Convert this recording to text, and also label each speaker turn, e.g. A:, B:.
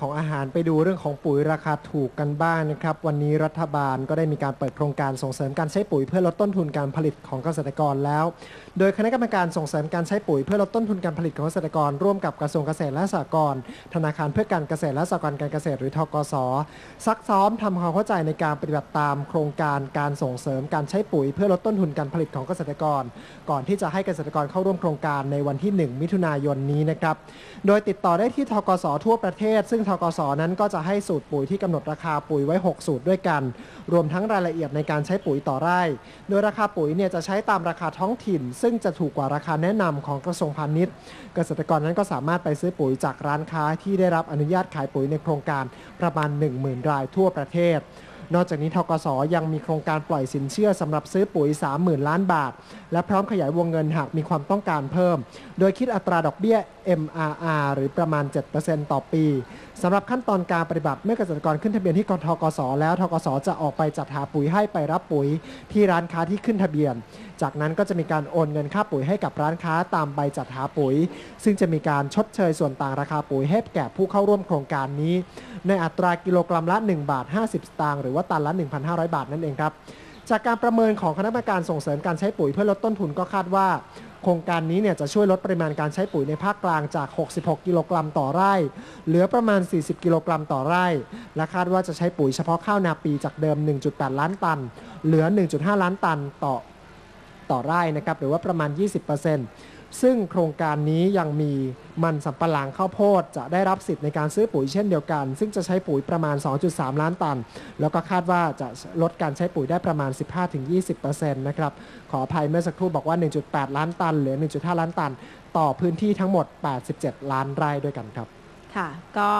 A: ของอาหารไปดูเรื่องของปุ๋ยราคาถูกกันบ้างนะครับ วันนี้รัฐบาลก็ได้มีการเปิดโครงการส่งเสริมการใช้ปุ๋ยเพื่อลดต้นทุนการผลิตของเกษตรกรแล้ว โดยคณะกรรมการส่งเสริมการใช้ปุ๋ยเพื่อลดต้นทุนการผลิตของเกษตรกร ร่วมกับกระทรวงเกษตรและสหกรณ์ธนาคารเพื่อการเกษตรและสหกรณ์การเกษตรหรือทกสซักซ้อมทำความเข้าใจในการปฏิบัติตามโครงการการส่งเสริมการใช้ปุ๋ย เพื่อลดต้นทุนการผลิตของเกษตรกร ก่อนที่จะให้เกษตรกรเข้าร่วมโครงการในวันที่ 1 มิถุนายนนี้นะครับโดยติดต่อได้ที่ทกสทั่วประเทศซึ่งทกสนั้นก็จะให้สูตรปุ๋ยที่กำหนดราคาปุ๋ยไว้ 6 สูตรด้วยกัน รวมทั้งรายละเอียดในการใช้ปุ๋ยต่อไร่ โดยราคาปุ๋ยเนี่ยจะใช้ตามราคาท้องถิ่น ซึ่งจะถูกกว่าราคาแนะนำของกระทรวงพาณิชย์ เกษตรกรนั้นก็สามารถไปซื้อปุ๋ยจากร้านค้าที่ได้รับอนุญาตขายปุ๋ยในโครงการประมาณ 10,000 รายทั่วประเทศนอกจากนี้ทกสยังมีโครงการปล่อยสินเชื่อสำหรับซื้อปุ๋ย 30,000 ล้านบาท และพร้อมขยายวงเงินหากมีความต้องการเพิ่ม โดยคิดอัตราดอกเบี้ย MRR หรือประมาณ 7%ต่อปี สำหรับขั้นตอนการปฏิบัติเมื่อเกษตรกรขึ้นทะเบียนที่กทกสแล้วทกสจะออกไปจัดหาปุ๋ยให้ไปรับปุ๋ยที่ร้านค้าที่ขึ้นทะเบียน จากนั้นก็จะมีการโอนเงินค่าปุ๋ยให้กับร้านค้าตามใบจัดหาปุ๋ย ซึ่งจะมีการชดเชยส่วนต่างราคาปุ๋ยให้แก่ผู้เข้าร่วมโครงการนี้ ในอัตรากิโลกรัมละ 1 บาท 50 สตางค์หรือว่าตันละ 1,500 บาทนั่นเองครับจากการประเมินของคณะกรรมการส่งเสริมการใช้ปุ๋ยเพื่อลดต้นทุนก็คาดว่า ครงการนี้เนี่ยจะช่วยลดปริมาณการใช้ปุ๋ยในภาคกลางจาก 66 กิโลกรัมต่อไร่ เหลือประมาณ 40 กิโลกรัมต่อไร่ และคาดว่าจะใช้ปุ๋ยเฉพาะข้าวนาปีจากเดิม 1.8 ล้านตัน เหลือ 1.5 ล้านตันต่อต่อไร่นะครับหรือว่าประมาณ 20% ซึ่งโครงการนี้ยังมีมันสำปะหลังข้าวโพดจะได้รับสิทธิ์ในการซื้อปุ๋ยเช่นเดียวกัน ซึ่งจะใช้ปุ๋ยประมาณ 2.3 ล้านตัน แล้วก็คาดว่าจะลดการใช้ปุ๋ยได้ประมาณ 15-20%นะครับ ขออภัยเมื่อสักครู่บอกว่า 1.8 ล้านตัน เหลือ 1.5 ล้านตัน ต่อพื้นที่ทั้งหมด 87 ล้านไร่ด้วยกันครับ
B: ค่ะ ก็